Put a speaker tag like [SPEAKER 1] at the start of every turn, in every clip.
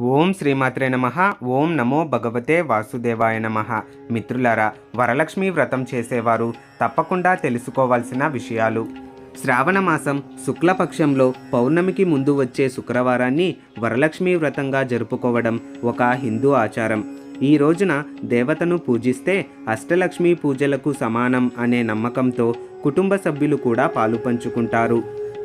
[SPEAKER 1] ఓం శ్రీమాత్రే నమ. ఓం నమో భగవతే వాసుదేవాయ నమ. మిత్రులారా వరలక్ష్మి వ్రతం చేసేవారు తప్పకుండా తెలుసుకోవాల్సిన విషయాలు. శ్రావణ మాసం శుక్లపక్షంలో పౌర్ణమికి ముందు వచ్చే శుక్రవారాన్ని వరలక్ష్మి వ్రతంగా జరుపుకోవడం ఒక హిందూ ఆచారం. ఈ రోజున దేవతను పూజిస్తే అష్టలక్ష్మి పూజలకు సమానం అనే నమ్మకంతో కుటుంబ సభ్యులు కూడా పాలు పంచుకుంటారు.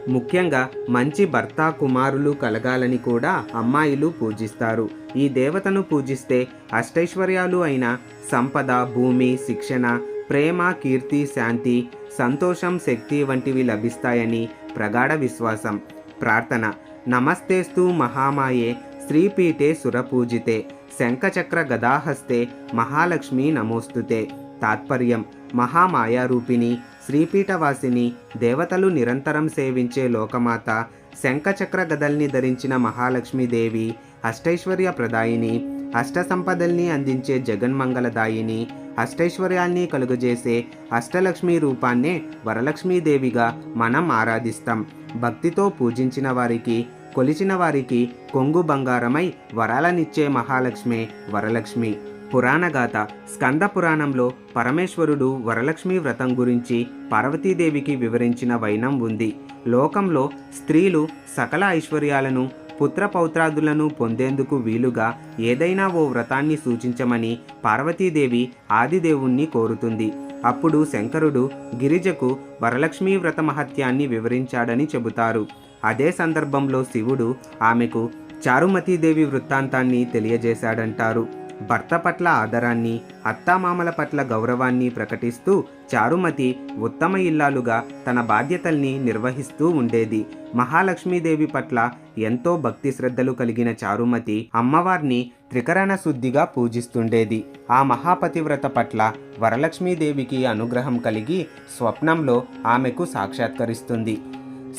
[SPEAKER 1] ముఖ్యంగా మంచి భర్త కుమారులు కలగాలని కూడా అమ్మాయిలు పూజిస్తారు. ఈ దేవతను పూజిస్తే అష్టైశ్వర్యాలు అయిన సంపద భూమి శిక్షణ ప్రేమ కీర్తి శాంతి సంతోషం శక్తి వంటివి లభిస్తాయని ప్రగాఢ విశ్వాసం. ప్రార్థన. నమస్తేస్తు మహామాయే శ్రీపీఠే సురపూజితే శంఖచక్ర గదాహస్తే మహాలక్ష్మి నమోస్తుతే. తాత్పర్యం. మహామాయారూపిణి శ్రీపీఠవాసిని దేవతలు నిరంతరం సేవించే లోకమాత శంఖచక్ర గదల్ని ధరించిన మహాలక్ష్మీదేవి అష్టైశ్వర్య ప్రదాయిని అష్టసంపదల్ని అందించే జగన్మంగళదాయిని అష్టైశ్వర్యాల్ని కలుగజేసే అష్టలక్ష్మి రూపాన్నే వరలక్ష్మీదేవిగా మనం ఆరాధిస్తాం. భక్తితో పూజించిన వారికి కొలిచిన వారికి కొంగు బంగారమై వరాలనిచ్చే మహాలక్ష్మి వరలక్ష్మి. పురాణగాథ స్కంద పురాణంలో పరమేశ్వరుడు వరలక్ష్మి వ్రతం గురించి పార్వతీదేవికి వివరించిన వైనం ఉంది. లోకంలో స్త్రీలు సకల ఐశ్వర్యాలను పుత్ర పౌత్రాదులను పొందేందుకు వీలుగా ఏదైనా ఓ వ్రతాన్ని సూచించమని పార్వతీదేవి ఆదిదేవుణ్ణి కోరుతుంది. అప్పుడు శంకరుడు గిరిజకు వరలక్ష్మీ వ్రత మహత్యాన్ని వివరించాడని చెబుతారు. అదే సందర్భంలో శివుడు ఆమెకు చారుమతీదేవి వృత్తాంతాన్ని తెలియజేశాడంటారు. భర్త పట్ల ఆదరాన్ని అత్తామామల పట్ల గౌరవాన్ని ప్రకటిస్తూ చారుమతి ఉత్తమ ఇల్లాలుగా తన బాధ్యతల్ని నిర్వహిస్తూ ఉండేది. మహాలక్ష్మీదేవి పట్ల ఎంతో భక్తి శ్రద్ధలు కలిగిన చారుమతి అమ్మవారిని త్రికరణ శుద్ధిగా పూజిస్తుండేది. ఆ మహాపతివ్రత పట్ల వరలక్ష్మీదేవికి అనుగ్రహం కలిగి స్వప్నంలో ఆమెకు సాక్షాత్కరిస్తుంది.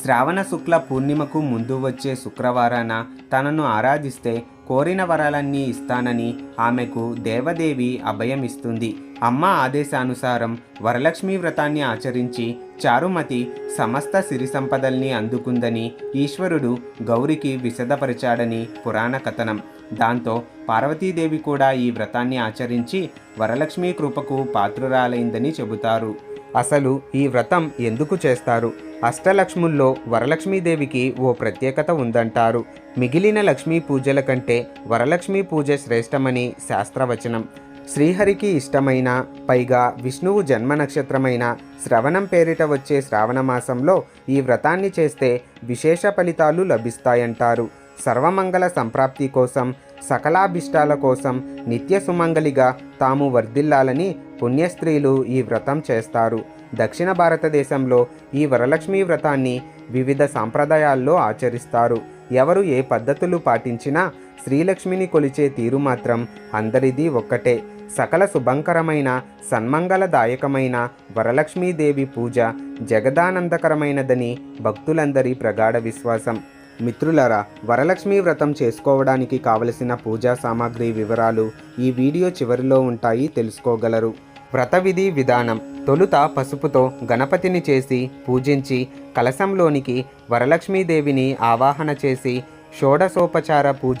[SPEAKER 1] శ్రావణ శుక్ల పూర్ణిమకు ముందు వచ్చే శుక్రవారాన తనను ఆరాధిస్తే కోరిన వరాలన్నీ ఇస్తానని ఆమెకు దేవదేవి అభయమిస్తుంది. అమ్మ ఆదేశానుసారం వరలక్ష్మి వ్రతాన్ని ఆచరించి చారుమతి సమస్త సిరి సంపదల్ని అందుకుందని ఈశ్వరుడు గౌరికి విశదపరిచాడని పురాణ కథనం. దాంతో పార్వతీదేవి కూడా ఈ వ్రతాన్ని ఆచరించి వరలక్ష్మి కృపకు పాత్రురాలైందని చెబుతారు. అసలు ఈ వ్రతం ఎందుకు చేస్తారు? అష్టలక్ష్ముల్లో వరలక్ష్మీదేవికి ఓ ప్రత్యేకత ఉందంటారు. మిగిలిన లక్ష్మీ పూజల కంటే వరలక్ష్మీ పూజ శ్రేష్టమని శాస్త్రవచనం. శ్రీహరికి ఇష్టమైన పైగా విష్ణువు జన్మ నక్షత్రమైన శ్రవణం పేరిట వచ్చే శ్రావణ మాసంలో ఈ వ్రతాన్ని చేస్తే విశేష ఫలితాలు లభిస్తాయంటారు. సర్వమంగళ సంప్రాప్తి కోసం సకలాభిష్టాల కోసం నిత్య సుమంగలిగా తాము వర్ధిల్లాలని పుణ్యస్త్రీలు ఈ వ్రతం చేస్తారు. దక్షిణ భారతదేశంలో ఈ వరలక్ష్మీ వ్రతాన్ని వివిధ సాంప్రదాయాల్లో ఆచరిస్తారు. ఎవరు ఏ పద్ధతులు పాటించినా శ్రీలక్ష్మిని కొలిచే తీరు మాత్రం అందరిది ఒక్కటే. సకల శుభంకరమైన సన్మంగళదాయకమైన వరలక్ష్మీదేవి పూజ జగదానందకరమైనదని భక్తులందరి ప్రగాఢ విశ్వాసం. మిత్రులారా వరలక్ష్మి వ్రతం చేసుకోవడానికి కావలసిన పూజా సామాగ్రి వివరాలు ఈ వీడియో చివరిలో ఉంటాయి తెలుసుకోగలరు. వ్రత విధి విధానం. తొలుత పసుపుతో గణపతిని చేసి పూజించి కలశంలోనికి వరలక్ష్మీదేవిని ఆవాహన చేసి షోడసోపచార పూజ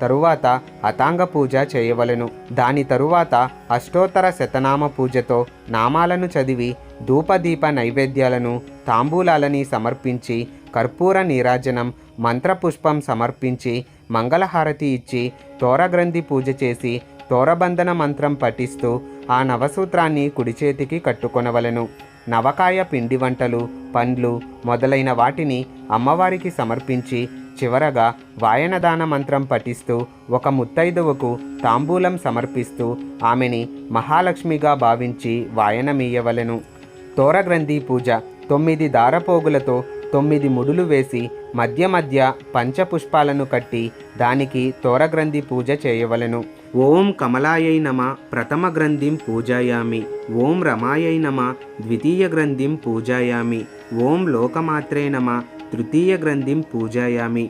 [SPEAKER 1] తరువాత అతాంగ పూజ చేయవలెను. దాని తరువాత అష్టోత్తర శతనామ పూజతో నామాలను చదివి ధూపదీప నైవేద్యాలను తాంబూలాలని సమర్పించి కర్పూర నీరాజనం మంత్రపుష్పం సమర్పించి మంగళహారతి ఇచ్చి తోరగ్రంథి పూజ చేసి తోరబంధన మంత్రం పఠిస్తూ ఆ నవసూత్రాన్ని కుడి చేతికి కట్టుకొనవలెను. నవకాయ పిండి వంటలు పండ్లు మొదలైన వాటిని అమ్మవారికి సమర్పించి చివరగా వాయనదాన మంత్రం పఠిస్తూ ఒక ముత్తైదువకు తాంబూలం సమర్పిస్తూ ఆమెని మహాలక్ష్మిగా భావించి వాయనమీయవలెను తోరగ్రంథి పూజ తొమ్మిది దారపోగులతో తొమ్మిది ముడులు వేసి మధ్య మధ్య పంచపుష్పాలను కట్టి దానికి తోరగ్రంథి పూజ చేయవలెను. ఓం కమలాయై నమ ప్రథమ గ్రంథిం పూజాయామి. ఓం రమాయై నమ ద్వితీయ గ్రంథిం పూజాయామి. ఓం లోకమాత్రే నమ తృతీయ గ్రంథిం పూజాయామి.